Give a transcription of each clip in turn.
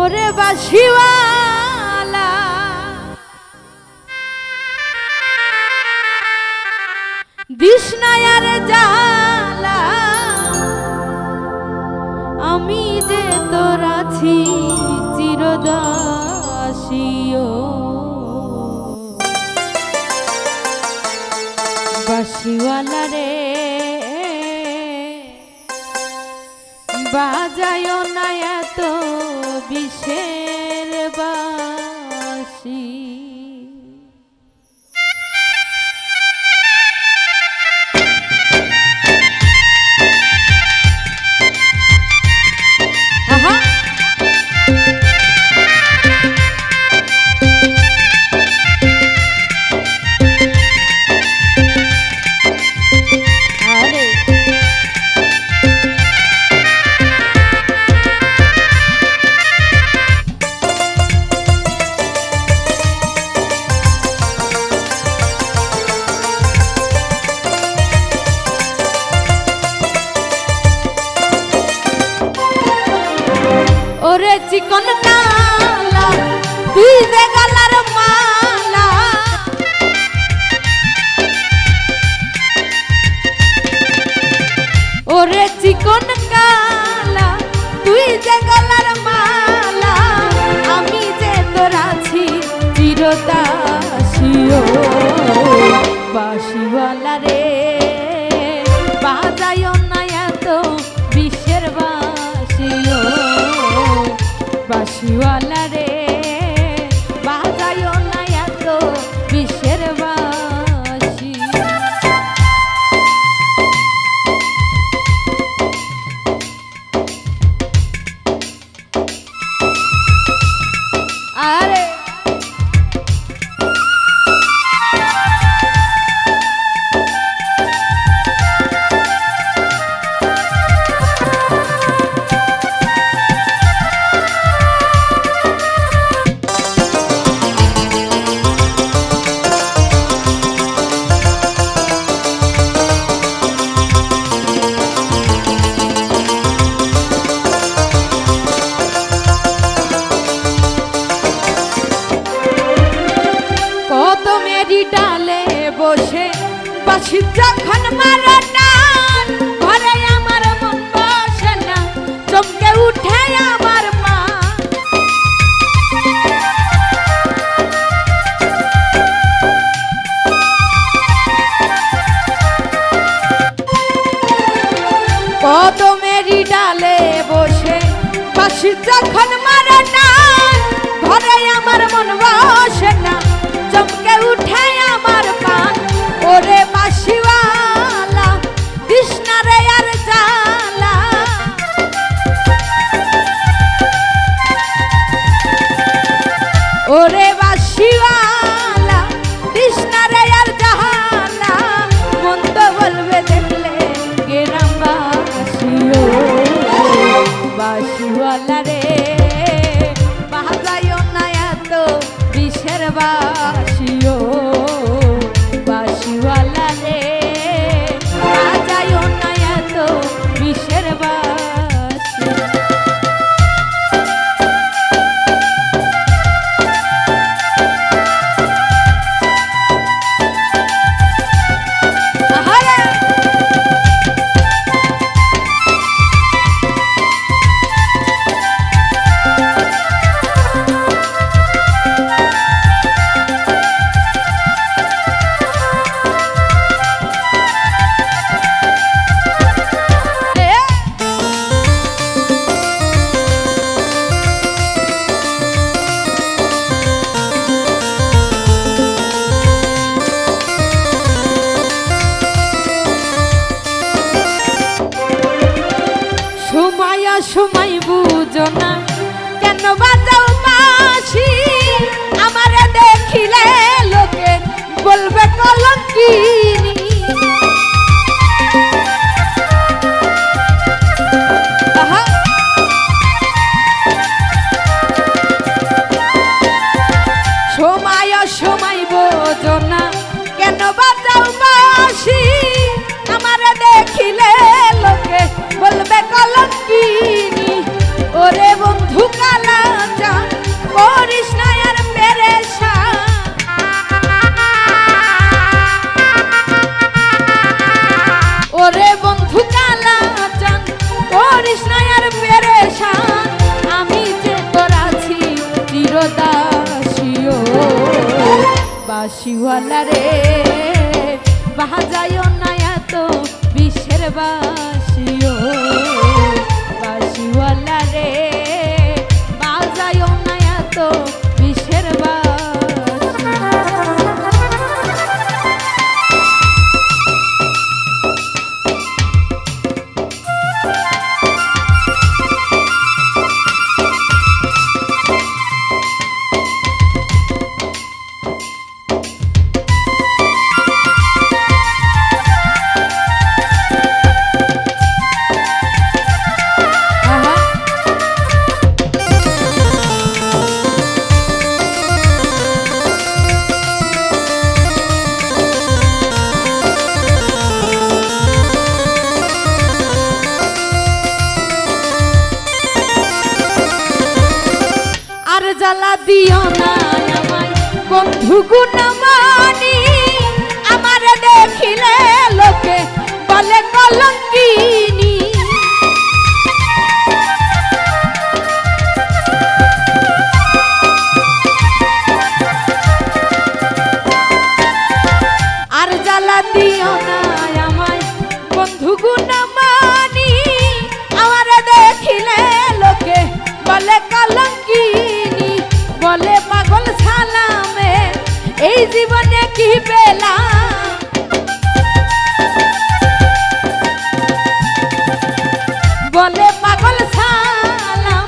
ওরে বাসিওয়ালা। দিস না আর যা নিষেধ লতা শিও বাসিওয়ালা রে বাজায় না এত বিশ্বের বাসিও বাসিওয়ালা রে ডালে বসে বাছি যখন মারা টান ঘরে আমার মন বসে না, চমকে উঠে আমার মা। কদমেরি ডালে বসে বাছি যখন মারা টান ঘরে আমার মন বসে আসিও। বাসিওয়ালা রে বাজায় না এত বিশ্বের বাসিও বাসিওয়ালা বন্ধু গুণমানি আমার দেখিলে লোকে বলে কলঙ্কিনী। আর জ্বালা দিও না আমায় বন্ধু গুণমানি এই জীবনে কি পেলাম বলে পাগল সালাম,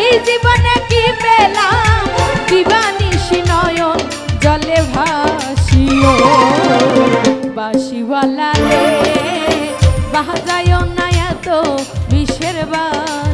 এই জীবনে কি পেলাম দিবানিশি নয়ন, জলে ভাসিও। বাসিওয়ালা রে বাজায় না এত বিষের বাসিও